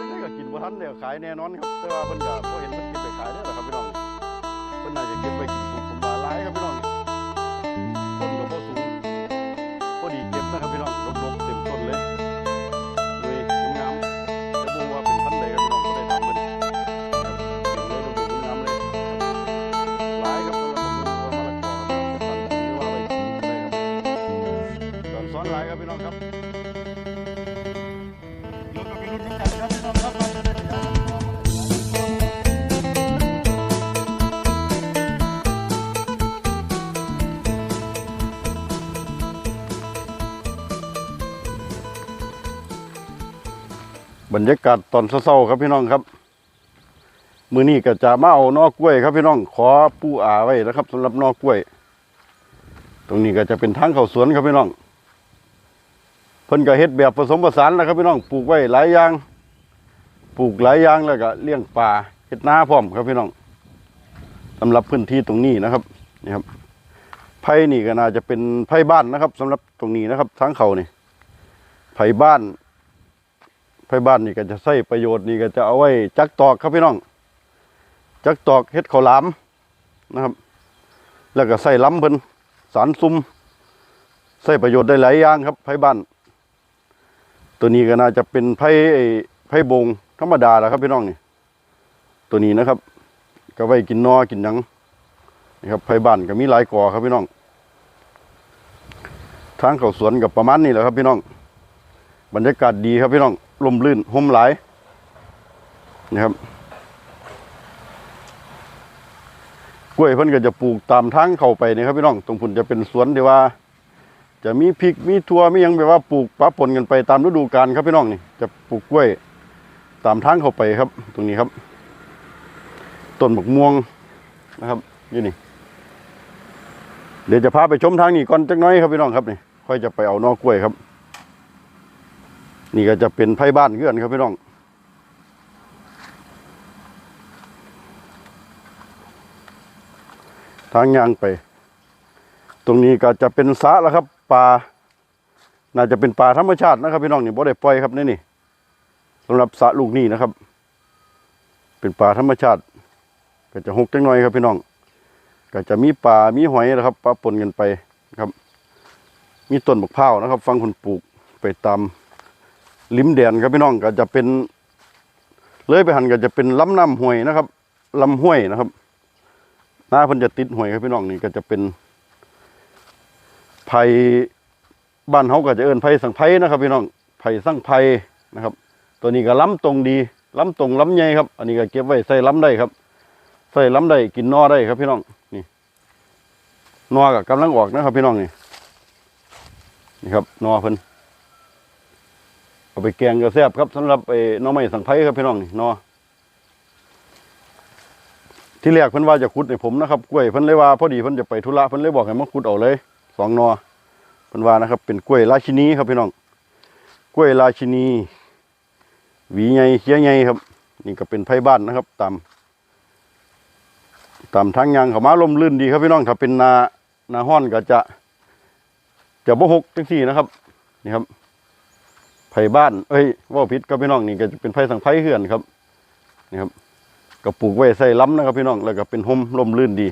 จังไดก็กินบ่ทันเดี๋ยวขายแน่นอนครับ แต่ว่าเพิ่นก็บ่เห็นเพิ่นเก็บไปขายเด้อครับพี่น้องเพิ่นน่าจะเก็บไว้กินผมผมว่าหลายครับพี่น้องต้นก็บ่สู บรรยากาศตอนเศร้าๆครับพี่น้องครับ มือนี้ก็จะมาเอานอกกล้วยครับพี่น้อง ขอปูอาไว้นะครับสำหรับนอกกล้วย ตรงนี้ก็จะเป็นทางเข้าสวนครับพี่น้อง เพิ่นก็เฮ็ดแบบผสมผสานนะครับพี่น้อง ปลูกไว้หลายอย่าง ปลูกหลายอย่างแล้วก็เลี้ยงปลาเฮ็ดนาพร้อมครับพี่น้องสำหรับพื้นที่ตรงนี้นะครับนี่ครับไผ่นี่ก็น่าจะเป็นไผ่บ้านนะครับสำหรับตรงนี้นะครับทางเขานี่ไผ่บ้าน ไผ่บ้านนี่ก็จะใช้ประโยชน์นี่ก็จะเอาไว้จักตอกครับพี่น้อง จักตอกเฮ็ดข้าวหลามนะครับ แล้วก็ใส่ล้ำเพิ่นสารซุ่มใส่ประโยชน์ได้หลายอย่างครับไผบ้าน ตัวนี้ก็น่าจะเป็นไผ่ไผ่บงธรรมดาแหละครับพี่น้องนี่ ตัวนี้นะครับ ก็ไว้กินนอกินหยังนี่ครับไผ่บ้านก็มีหลายกอครับพี่น้องทางเขาสวนกับประมาณนี้แหละครับพี่น้อง บรรยากาศดีครับพี่น้อง ลมลื่นห่มหลายนะครับกล้วยเพิ่นก็จะปลูกตามทางเข้าไปนี่ครับพี่น้องตรงพุ่นจะเป็นสวนที่ว่า จะมีพริกมีทั่วมียังแบบว่าปลูกปะปนกันไปตามฤดูกาลครับพี่น้องนี่จะปลูกกล้วยตามทางเข้าไปครับ ตรงนี้ครับต้นบักม่วงนะครับนี่นี่เดี๋ยวจะพาไปชมทางนี้ก่อนจักน้อยครับพี่น้องครับนี่ค่อยจะไปเอานอกกล้วยครับ นี่ก็จะเป็นไผ่บ้านเกือนครับพี่น้องทางยางไป ตรงนี้ก็จะเป็นสะแล้วครับป่าน่าจะเป็นป่าธรรมชาตินะครับพี่น้องนี่บ่ได้ปล่อยครับนี่นี่สำหรับสะลูกนี่นะครับ เป็นป่าธรรมชาติ ก็จะหกจังหน่อยครับพี่น้อง ก็จะมีป่ามีหอยนะครับปะปนกันไปครับ มีต้นมะพร้าวนะครับ ฟังคนปลูกไปตาม ลิมแดนครับพี่น้องก็จะเป็นเลยไปหันก็จะเป็นลำน้ำห้วยนะครับลำห้วยนะครับหน้าพิ่นจะติดห้วยครับพี่น้องนี่ก็จะเป็นไผ่บ้านเฮาก็จะเอิ้นไผ่สังไผ่นะครับ พี่น้องไผ่สังไผ่นะครับ ตัวนี้ก็ล้ำตรงดีล้ำตรงล้ำใหญ่ครับ อันนี้ก็เก็บไว้ใส่ล้ำได้ครับ ใส่ล้ำได้กินนอได้ครับ พี่น้องนี่นอก็กำลังออกนะครับ พี่น้องนี่นี่ครับนอเพิ่น เอาไปแกงก็แซ่บครับสำหรับไอ้น้อไม้สังไพครับพี่น้องนี่หนอที่แรกเพิ่นว่าจะขุดให้ผมนะครับกล้วยเพิ่นเลยว่าพอดีเพิ่นจะไปธุระเพิ่นเลยบอกให้มาขุดเอาเลยสองนอเพิ่นว่านะครับ เป็นกล้วยราชินีครับพี่น้องกล้วยราชินีหวีใหญ่เขี้ยใหญ่ครับ นี่ก็เป็นไผ่บ้านนะครับตามตามทางยางเขามาลมลื่นดีครับพี่น้องถ้าเป็นนานาห้อนก็จะ จะบ่หกจังสี่นะครับ นี่ครับ ไผ่บ้าน เอ้ยว่าพิษก็พี่น้องนี่ก็จะเป็นไผ่สังไผ่เหือนครับนี่ครับก็ปลูกไว้ใส่ล้ำนะครับพี่น้องแล้วก็เป็นห่มร่มรื่นดี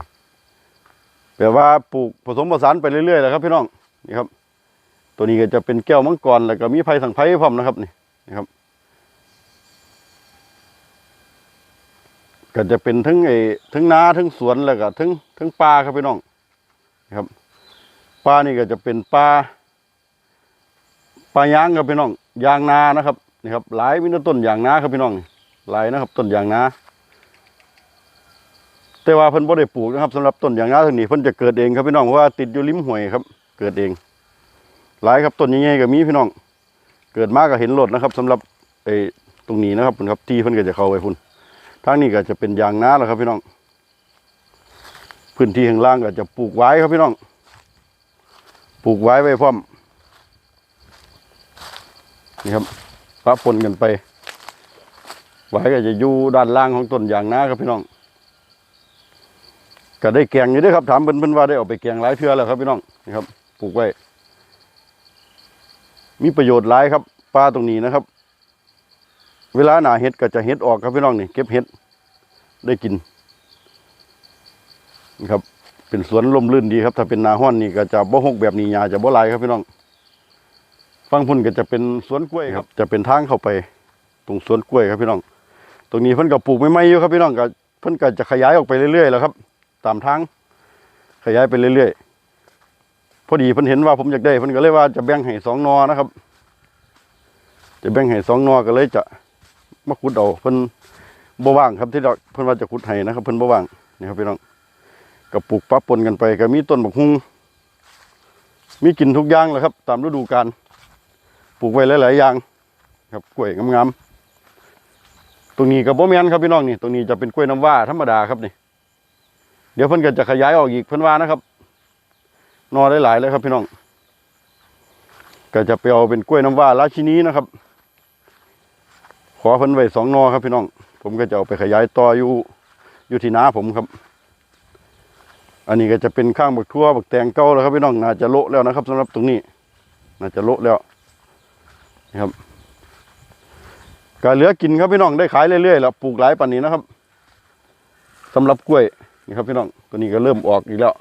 แปลว่าปลูกผสมผสานไปเรื่อยๆแหละครับ พี่น้องนี่ครับ ตัวนี้ก็จะเป็นแก้วมังกรแล้วก็มีไผ่สังไผ่พร้อมนะครับนี่นี่ครับ ก็จะเป็นทั้งไอ้ทั้งนาทั้งสวนแล้วก็ทั้งทั้งป่าครับพี่น้องนะครับป่านี่ก็จะเป็นป่า ปลายางครับพี่น้องยางนานะครับนี่ครับหลายมีแต่ต้นยางนาครับพี่น้องหลายนะครับ ต้นยางนาแต่ว่าเพิ่นบ่ได้ปลูกนะครับสำหรับต้นยางนาทางนี้เพิ่นจะเกิดเองครับพี่น้องเพราะว่าติดอยู่ริมห้วยครับ เกิดเอง หลายครับต้นใหญ่ๆก็มีพี่น้อง เกิดมากก็เห็นรถนะครับสำหรับไอ้ตรงนี้นะครับเพิ่นครับที่เพิ่นก็จะเข้าไปพุ่นทางนี้ก็จะเป็นยางนาแล้วครับพี่น้อง พื้นที่ข้างล่างก็จะปลูกไว้ครับพี่น้อง ปลูกไว้ไว้พร้อม นี่ครับปะปนกันไปไว้ก็จะอยู่ด้านล่างของต้นยางนาครับพี่น้อง ก็ได้แกงอยู่ด้วยครับ ถามเพิ่นเพิ่นว่าได้ออกไปแกงหลายเทื่อแล้วครับพี่น้องนี่ครับปลูกไว้ มีประโยชน์หลายครับปลาตรงนี้นะครับ เวลาหนาเห็ดก็จะเห็ดออกครับพี่น้องนี่เก็บเห็ดได้กินนะครับเป็นสวนลมลื่นดีครับ ถ้าเป็นนาห้อนนี่ก็จะบ่หกแบบนี้หญ้าจะบ่ลายครับพี่น้อง ฟังพุ่นก็จะเป็นสวนกล้วยครับ จะเป็นทางเข้าไป ตรงสวนกล้วยครับพี่น้อง ตรงนี้เพิ่นก็ปลูกไม่ไม่อยู่ครับพี่น้องก็เพิ่นก็จะขยายออกไปเรื่อยๆแล้วครับ ตามทางขยายไปเรื่อยๆพอดีเพิ่นเห็นว่าผมอยากได้เพิ่นก็เลยว่าจะแบ่งให้สองนอนะครับ จะแบ่งให้สองนอก็เลยจะมาขุดเอาเพิ่นบ่ว่างครับที่เราเพิ่นว่าจะขุดให้นะครับ เพิ่นบ่ว่างนี่ครับพี่น้องก็ปลูกปะปนกันไปก็มีต้นบักฮุงมีกินทุกอย่างแหละครับ ตามฤดูกาล ปลูกไว้หลายๆอย่างครับกล้วยงามๆตรงนี้ก็บ่แม่นครับพี่น้องนี่ตรงนี้จะเป็นกล้วยน้ำว้าธรรมดาครับนี่ เดี๋ยวเพิ่นก็จะขยายออกอีกเพิ่นว่านะครับนอได้หลายเลยครับพี่น้อง ก็จะไปเอาเป็นกล้วยน้ำว้าราชินีนะครับ ขอเพิ่นไว้สองนอครับพี่น้อง ผมก็จะเอาไปขยายต่ออยู่อยู่ที่นาผมครับ อันนี้ก็จะเป็นข้างบักทั่วบักแตงเก้าแล้วครับพี่น้องน่าจะโละแล้วนะครับสำหรับตรงนี้ น่าจะโละแล้ว นะครับก็เหลือกินครับพี่น้องได้ขายเรื่อยๆแล้วปลูกหลายปันนี้นะครับสำหรับกล้วยนี่ครับพี่น้องตัวนี้ก็เริ่มออกอีกแล้ว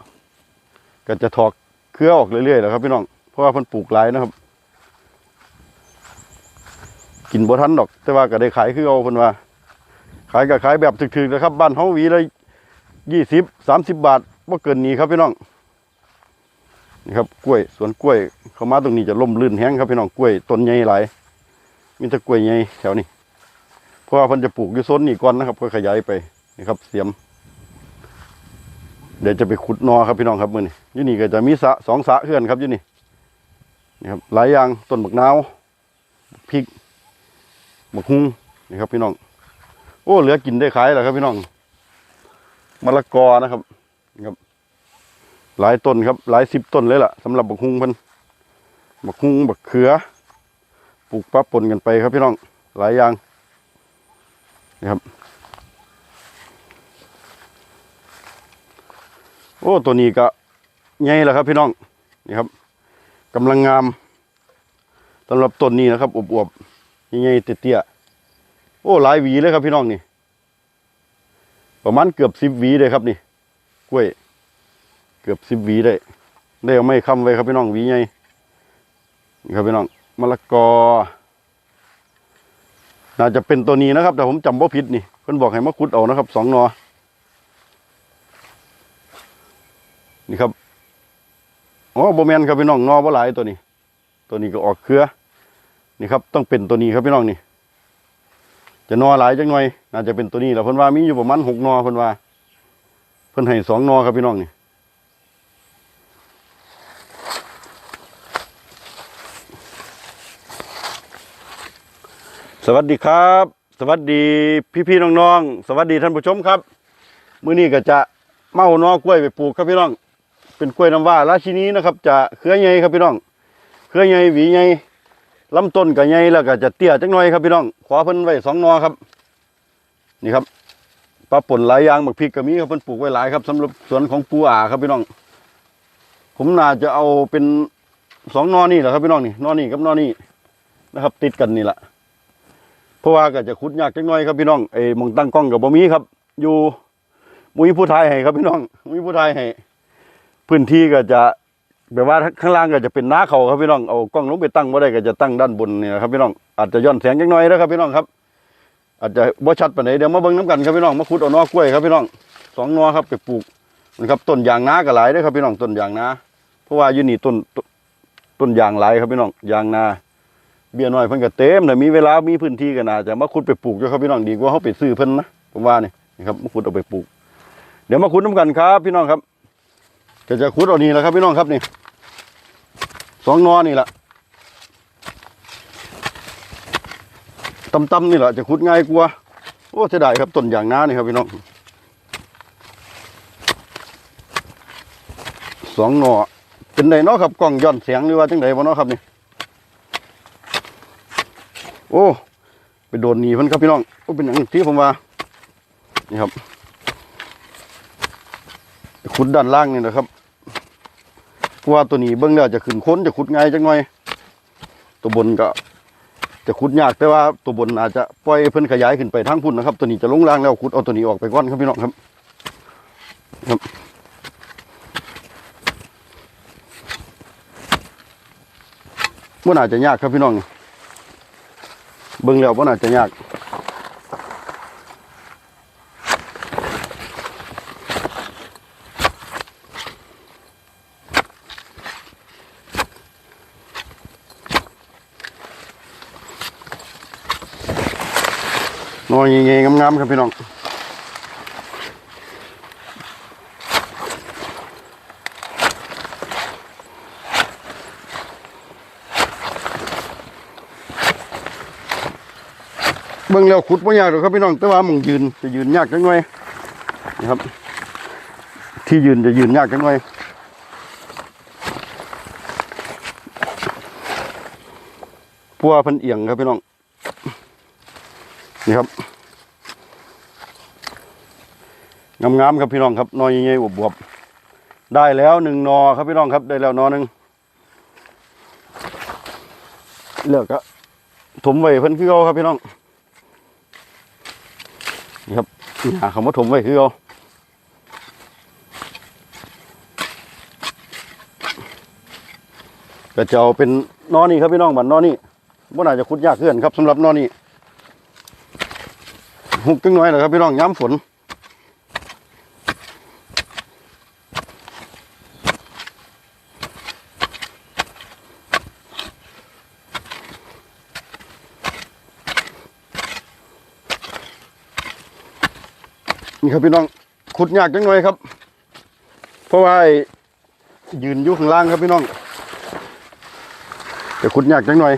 ก็จะถอกเครือออกเรื่อยๆแล้วครับพี่น้องเพราะว่าพันปลูกหลายนะครับ กินบ่ทันดอก แต่ว่าก็ได้ขายคือเอาเพิ่นว่า ขายก็ขายแบบถึกๆนะครับ บ้านเฮาหวีละยี่สิบสามสิบบาทบ่เกินนี้ครับพี่น้อง นี่ครับกล้วยสวนกล้วยเข้ามาตรงนี้จะล่มลื่นแห้งครับพี่น้องกล้วยต้นใหญ่หลายมีแต่กล้วยใหญ่แถวนี้เพราะว่าพิ่นจะปลูกอยู่โซนนี้ก่อนนะครับ ก็ขยายไปนี่ครับ เสียม เดี๋ยวจะไปขุดนอครับพี่น้องครับมือนี่ยู่นี่ก็จะมีสะสองสะเขื่อนครับยู่นี่นี่ครับหลายอย่างต้นบักนาวพริกบักฮุ้งนี่ครับ พี่น้องโอ้เหลือกินได้ขายแล้วครับพี่น้องมะละกอนะครับครับ หลายต้นครับ หลายสิบต้นเลยล่ะสำหรับบักฮุงพิ่นบักฮุงบักเขือปลูกปั๊บปนกันไปครับพี่น้องหลายอย่างนี่ครับโอ้ตัวนี้ก็ใหญ่แล้วครับพี่น้องนี่ครับกำลังงามสำหรับต้นนี้นะครับอวบๆใหญ่ๆเตี้ยๆโอ้หลายหวีเลยครับพี่น้องนี่ประมาณเกือบสิบหวีเลยครับนี่กล้วย เกือบสิบวีได้ได้เอาไม่ค้ำไว้ครับพี่น้องวีใหญ่นี่ครับพี่น้องมะละกอ น่าจะเป็นตัวนี้นะครับ แต่ผมจำว่าผิดนี่เพิ่นบอกให้มาขุดเอานะครับสองนอนี่ครับอ๋อโบแมนครับพี่น้องนอบ่หลายตัวนี้ ตัวนี้ก็ออกเครือ นี่ครับ ต้องเป็นตัวนี้ครับพี่น้องนี่ จะนอหลายจังหน่อย น่าจะเป็นตัวนี้แหละเพิ่นว่ามีอยู่ประมาณหกนอเพิ่นว่า เพิ่นให้สองนอครับพี่น้องนี่ สวัสดีครับ สวัสดีพี่ๆน้องๆ สวัสดีท่านผู้ชมครับมื้อนี้ก็จะเมาหนอกล้วยไปปลูกครับพี่น้อง เป็นกล้วยน้ำว้าราชินีนะครับ จะเครือใหญ่ครับพี่น้อง เครือใหญ่หวีใหญ่ลำต้นก็ใหญ่แล้วก็จะเตี้ยจังหน่อยครับพี่น้องขอเพิ่นไว้สองนอครับ นี่ครับปลาป่นหลายอย่างบักพริกก็มีครับเพิ่นปลูกไว้หลายครับสำหรับสวนของปูอ่าครับพี่น้อง ผมน่าจะเอาเป็นสองนอนี่แหละครับพี่น้องนี่นอนี่กับนอนี่นะครับ ติดกันนี่แหละ เพราะว่าก็จะขุดยากจังน้อยครับพี่น้องไอ้มองตั้งกล้องกับบ่มีครับ อยู่มุ้ยผู้ไทยให้ครับพี่น้องมุ้ยผู้ไทยให้พื้นที่ก็จะแบบว่าข้างล่างก็จะเป็นน้าเขาครับพี่น้องเอากล้องลงไปตั้งบ่ได้ก็จะตั้งด้านบนเนี่ยครับพี่น้องอาจจะย้อนแสงจังน้อยนะครับพี่น้องครับ อาจจะบ่ชัดปานเดี๋ยวมาเบิ่งน้ำกันครับพี่น้องมาขุดเอานอกล้วยครับพี่น้องสองนอครับไปปลูกนะครับต้นยางนาก็หลายด้อครับพี่น้องต้นยางนาเพราะว่าอยู่นี่ต้นต้นต้นยางหลายครับพี่น้องยางนา เบี้ยน้อยเพิ่นก็เต็มแต่มีเวลา มีพื้นที่ก็น่าจะมาขุดไปปลูกอยู่ครับพี่น้องดีกว่าเฮาไปซื้อเพิ่นนะผมว่านี่นะครับมาขุดเอาไปปลูก เดี๋ยวมาขุดน้ำกันครับ พี่น้องครับก็จะขุดเอานี่แหละครับ พี่น้องครับนี่สองนอนี่แหละต่ำๆนี่แหละจะขุดง่ายกว่าโอ้เสียดายครับต้นยางนานี่ครับพี่น้องสองนอเป็นไดเนาะครับกล้องย้อนเสียงหรือว่าจังไดบ่เนาะครับนี่ โอ้ไปโดนหนีเพิ่นครับพี่น้องโอ้เป็นอย่างที่ผมว่านี่ครับขุดด้านล่างนี่นะครับเพราะว่าตัวนี้เบื้องแล้วจะขึ้นค้นจะขุดง่ายจังหน่อย ตัวบนก็ จะขุดยากแต่ว่าตัวบนอาจจะปล่อยเพิ่นขยายขึ้นไปทางพุ่นนะครับ ตัวนี้จะลงล่างแล้วขุดเอาตัวนี้ออกไปก่อนครับพี่น้องครับ ครับบ่น่าจจะยากครับพี่น้อง เบิ่งแล้วบ่น่าจะยากนอนเงี้ยงามๆครับพี่น้อง เบิ่งแล้วขุดบ่ยากหรอกครับพี่น้องแต่ว่ามึงยืนจะยืนยากจังหน่อยนะครับ ที่ยืนจะยืนยากจังหน่อยเพราะวพิ่นเอียงครับพี่น้องนี่ครับงามๆครับพี่น้องครับนอใหญ่ๆบวบๆได้แล้วหนึ่งนอครับพี่น้องครับได้แล้วนอหนึ่งเลือกก็ถมไว้เพิ่นคือเอาครับพี่น้อง หาคำว่าถมไว้คือเอาก็จะเอาเป็นนอนี่ครับพี่น้องบันนอนี่บ่น่าจะคุดยากเกินครับสำหรับนอนี่หุกจังน้อยนะครับพี่น้องย้ำฝน นี่ครับพี่น้องขุดยากจังน้อยครับ เพราะว่ายืนอยู่ข้างล่างครับพี่น้องจะขุดยากจังหน่อย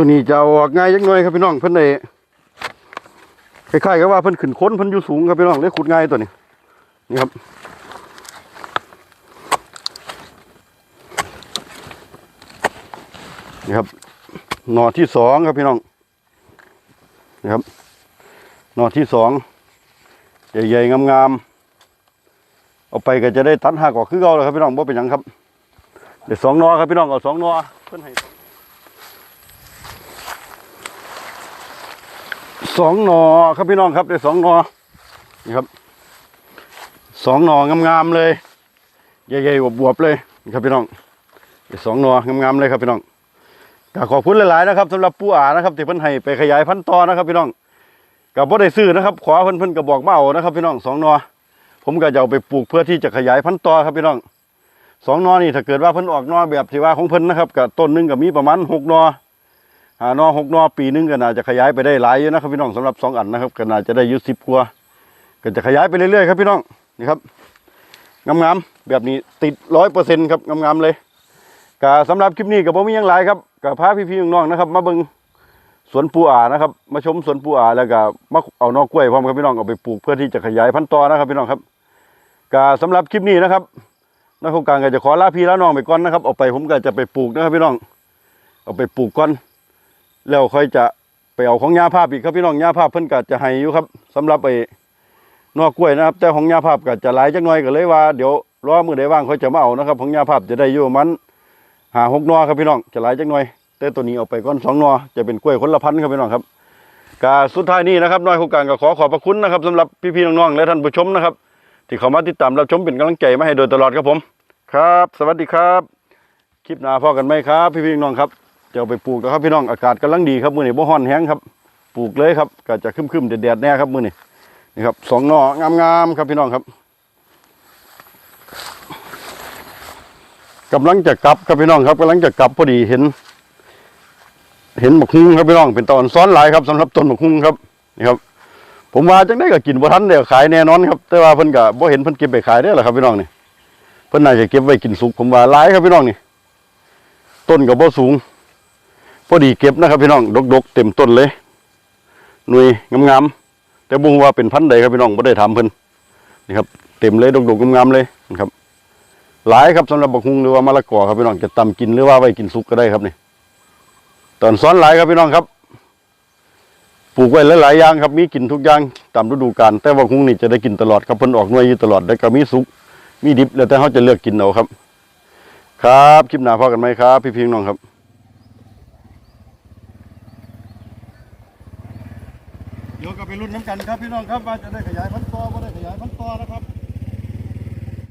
ตัวนี้จะเอาออกง่ายจังน่อยครับพี่น้องเพิ่นได้คล้ายๆกับว่าเพิ่นขึ้นค้นเพิ่นอยู่สูงครับพี่น้องเลยขุดง่ายตัวนี้นี่ครับนี่ครับหน่อที่สองครับพี่น้องนี่ครับหน่อที่สองใหญ่ๆงามๆเอาไปก็จะได้ตัดหักออกคือเก่าเลยครับพี่น้องบ่เป็นหยังครับเดี๋ยวสองนอครับพี่น้องเอาสองนอเพิ่นให้ สองหนอครับพี่น้องครับได้สองหนอนี่ครับสองหนองามๆเลยใหญ่ๆบวบๆเลยนี่ครับพี่น้องได้สองหนองามๆเลยครับพี่น้องก็ขอบคุณหลายๆนะครับสำหรับปู่อานะครับที่เพิ่นให้ไปขยายพันธุ์ต่อนะครับ พี่น้องกับบ่ได้ซื้อนะครับ ขอเพิ่นเพิ่นก็บอกเอานะครับ พี่น้องสองหนอผมก็จะเอาไปปลูกเพื่อที่จะขยายพันธุ์ต่อครับพี่น้องสองหนอนี่ถ้าเกิดว่าเพิ่นออกหนอแบบที่ว่าของเพิ่นนะครับกับต้นหนึงก็มีประมาณหกหนอ หานอหกนอปีหนึงก็น่าจะขยายไปได้หลายอยู่นะครับพี่น้องสำหรับสองอันนะครับก็น่าจะได้ยุสิบกว่าก็จะขยายไปเรื่อยๆครับพี่น้องนี่ครับงามๆแบบนี้ติดร้อยเปอร์เซ็นต์ครับงามๆเลยก็สำหรับคลิปนี้ก็บ่มียังหลายครับก็พาพี่ๆน้องๆนะครับ มาเบิ่งสวนปูอ่านะครับ มาชมสวนปูอ่าแล้วก็มาเอานอกกล้วยพร้อมครับพี่น้องเอาไปปลูกเพื่อที่จะขยายพันธุ์ต่อนะครับพี่น้องครับก็สำหรับคลิปนี้นะครับนักโครงการก็จะขอลาพี่ลาน้องไปก่อนนะครับ เอาไปผมก็จะไปปลูกนะครับพี่น้อง เอาไปปลูกก่อน แล้วค่อยจะไปเอาของยาภาพอีกครับพี่น้องยาภาพเพิ่นก็จะให้อยู่ครับสำหรับไอ้นอกกล้วยนะครับ แต่ของยาภาพก็จะหลายจักหน่อยก็เลยว่าเดี๋ยวรอมือใดว่างค่อยจะมาเอานะครับ ของยาภาพจะได้อยู่ประมันหาหกหนอครับพี่น้องจะหลายจักหน่อย แต่ตัวนี้เอาไปก่อนสองหนอจะเป็นกล้วยคนละพันครับพี่น้องครับก็สุดท้ายนี้นะครับน้อยโครงการก็ขอขอบพระคุณนะครับสำหรับพี่ๆน้องๆและท่านผู้ชมนะครับ ที่เข้ามาติดตามรับชมเป็นกำลังใจมาให้โดยตลอดครับผม ครับ สวัสดีครับ คลิปหน้าพอกันไหมครับ พี่ๆน้องครับ จะเอาไปปลูกนะครับพี่น้องอากาศกำลังดีครับมื้อนี้บ่ฮ้อนแห้งครับ ปลูกเลยครับก็จะคึมๆแดดๆแน่ครับมื้อนี้นี่ครับสองหน่องามๆครับพี่น้องครับกำลังจะกลับครับพี่น้องครับกำลังจะกลับพอดีเห็น เห็นหมกฮุ้งครับพี่น้องเป็นตอนซ้อนหลายครับสำหรับต้นหมกฮุ้งครับนี่ครับ ผมว่าจังได้ก็กินบ่ทันเดี๋ยวขายแน่นอนครับ แต่ว่าเพิ่นก็บ่เห็นเพิ่นเก็บไปขายได้หรอครับพี่น้องนี่เพิ่นน่าจะเก็บไว้กินสุกผมว่าหลายครับพี่น้องนี่ต้นก็บ่สูง พอดีเก็บนะครับพี่น้องดกๆเต็มต้นเลยหน่วยงามๆแต่บุ้งว่าเป็นพันธุ์ใดครับพี่น้องบ่ได้ถามเพิ่นนี่ครับเต็มเลยดกๆงามๆเลยนะครับ หลายครับสำหรับบักฮุงหรือว่ามะละกอครับพี่น้องจะตำกินหรือว่าไว้กินสุกก็ได้ครับนี่ตอนซ้อนหลายครับพี่น้องครับปลูกไว้หลายๆอย่างครับมีกินทุกอย่างตามฤดูกาลแต่ว่าคงนี่จะได้กินตลอดครับเพิ่นออกหน่วยอยู่ตลอดแล้วก็มีสุก มีดิบแล้วแต่เขาจะเลือกกินเอาครับ ครับคลิปหน้าพอกันไหมครับ พี่พิงน้องครับ เดี๋ยวก็ไปรุ่นน้ำกันครับพี่น้องครับว่าจะได้ขยายพันธุ์ต่อก็ได้ขยายพันธุ์ต่อนะครับ